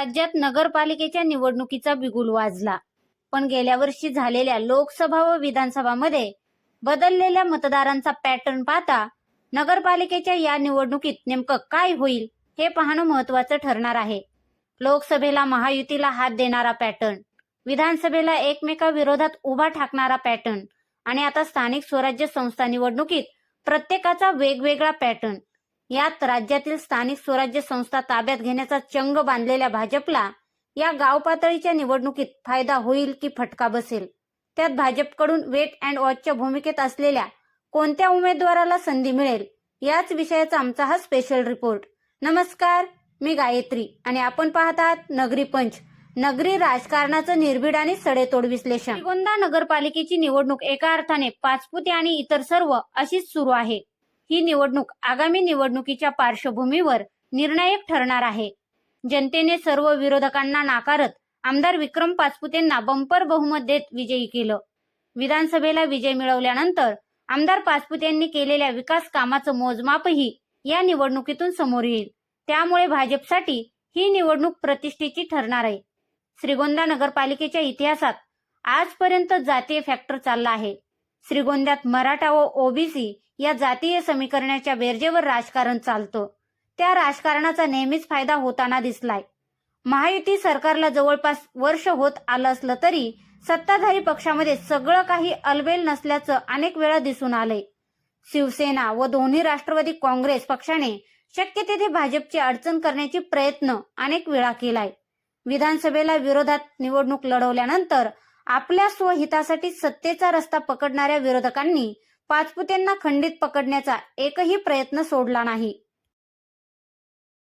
राज्यात नगरपालिकेच्या निवडणुकीचा बिगुल वाजला. पण गेल्या वर्षी झालेल्या लोकसभा व विधानसभामध्ये बदललेल्या मतदारांचा पॅटर्न पाहता नगरपालिकेच्या या निवडणुकीत नेमकं काय होईल हे पाहणं महत्वाचं ठरणार आहे. लोकसभेला महायुतीला हात देणारा पॅटर्न विधानसभेला एकमेकाविरोधात उभा ठाकणारा पॅटर्न आणि आता स्थानिक स्वराज्य संस्था निवडणुकीत प्रत्येकाचा वेगवेगळा पॅटर्न यात राज्यातील स्थानिक स्वराज्य संस्था ताब्यात घेण्याचा चंग बांधलेल्या भाजपला या गाव पातळीच्या निवडणुकीत फायदा होईल की फटका बसेल? त्यात भाजपकडून वेट अँड वॉचच्या भूमिकेत असलेल्या कोणत्या उमेदवाराला संधी मिळेल? याच विषयाचा आमचा हा स्पेशल रिपोर्ट. नमस्कार मी गायत्री आणि आपण पाहत आहात नगरी पंच नगरी राजकारणाचं निर्भीड आणि सडेतोड विश्लेषण. गोंदा नगरपालिकेची निवडणूक एका अर्थाने पाचपुते आणि इतर सर्व अशीच सुरू आहे. ही निवडणूक आगामी निवडणुकीच्या पार्श्वभूमीवर निर्णायक ठरणार आहे. जनतेने सर्व विरोधकांना नाकारत आमदार विक्रम पाचपुतेंना बंपर बहुमत देत विजयी केलं. विधानसभेला विजय मिळवल्यानंतर आमदार पाचपुतेंनी केलेल्या विकास कामाचं मोजमापही या निवडणुकीतून समोर येईल. त्यामुळे भाजपसाठी ही निवडणूक प्रतिष्ठेची ठरणार आहे. श्रीगोंदा नगरपालिकेच्या इतिहासात आजपर्यंत जातीय फॅक्टर चालला आहे. श्रीगोंद्यात मराठा व ओबीसी या जातीय समीकरणाच्या बेरजेवर राजकारण चालतं. त्या राजकारणाचा नेहमीच फायदा होताना दिसलाय. महायुती सरकारला जवळपास वर्ष होत आलं असलं तरी सत्ताधारी पक्षामध्ये सगळं काही अलबेल नसल्याचं अनेक वेळा दिसून आलंय. शिवसेना व दोन्ही राष्ट्रवादी काँग्रेस पक्षाने शक्य तेथे भाजपची अडचण करण्याची प्रयत्न अनेक वेळा केलाय. विधानसभेला विरोधात निवडणूक लढवल्यानंतर आपल्या स्वहितासाठी सत्तेचा रस्ता पकडणाऱ्या विरोधकांनी पाचपुतेंना खंडित पकडण्याचा एकही प्रयत्न सोडला नाही.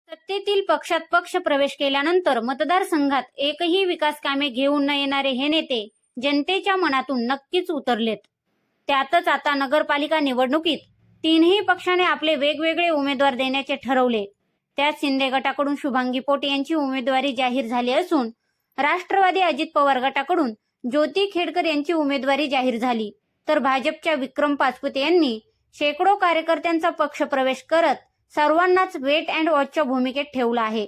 सत्तेतील पक्षात पक्ष प्रवेश केल्यानंतर मतदारसंघात एकही विकास कामे घेऊन न येणारे हे नेते जनतेच्या मनातून नक्कीच उतरलेत. त्यातच आता नगरपालिका निवडणुकीत तीनही पक्षाने आपले वेगवेगळे उमेदवार देण्याचे ठरवले. त्यात शिंदे गटाकडून शुभांगी पोटे यांची उमेदवारी जाहीर झाली असून राष्ट्रवादी अजित पवार गटाकडून ज्योती खेडकर यांची उमेदवारी जाहीर झाली. तर भाजपच्या विक्रम पाचपुते यांनी शेकडो कार्यकर्त्यांचा पक्ष प्रवेश करत सर्वांनाच वेट अँड वॉचच्या भूमिकेत ठेवला आहे.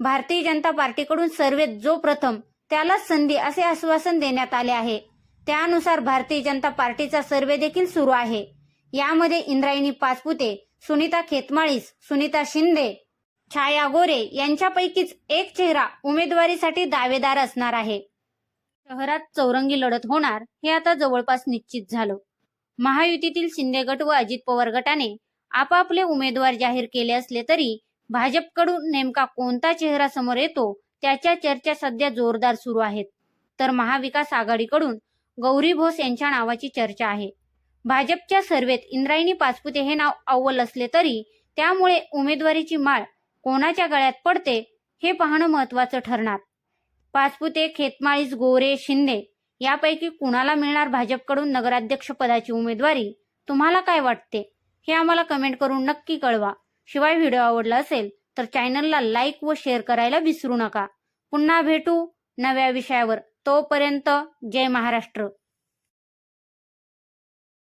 भारतीय जनता पार्टीकडून सर्वेत जो प्रथम त्यालाच संधी असे आश्वासन देण्यात आले आहे. त्यानुसार भारतीय जनता पार्टीचा सर्वे देखील सुरू आहे. यामध्ये इंद्रायणी पाचपुते सुनीता खेतमाळीस सुनीता शिंदे छाया गोरे यांच्यापैकीच एक चेहरा उमेदवारीसाठी दावेदार असणार आहे. शहरात चौरंगी लढत होणार हे आता जवळपास निश्चित झालं. महायुतीतील शिंदे गट व अजित पवार गटाने आपापले उमेदवार जाहीर केले असले तरी भाजपकडून नेमका कोणता चेहरा समोर येतो त्याच्या चर्चा सध्या जोरदार सुरू आहेत. तर महाविकास आघाडीकडून गौरी भोस यांच्या नावाची चर्चा आहे. भाजपच्या सर्वेत इंद्रायणी पाचपुते हे नाव अव्वल असले तरी त्यामुळे उमेदवारीची माळ कोणाच्या गळ्यात पडते हे पाहणं महत्वाचं ठरणार. पाचपुते खेतमाळीस गोरे शिंदे यापैकी कुणाला मिळणार भाजपकडून नगराध्यक्ष पदाची उमेदवारी? तुम्हाला काय वाटते? हे आम्हाला कमेंट करून नक्की कळवा. शिवाय व्हिडिओ आवडला असेल तर चॅनलला लाईक व शेअर करायला विसरू नका. पुन्हा भेटू नव्या विषयावर. तोपर्यंत जय महाराष्ट्र.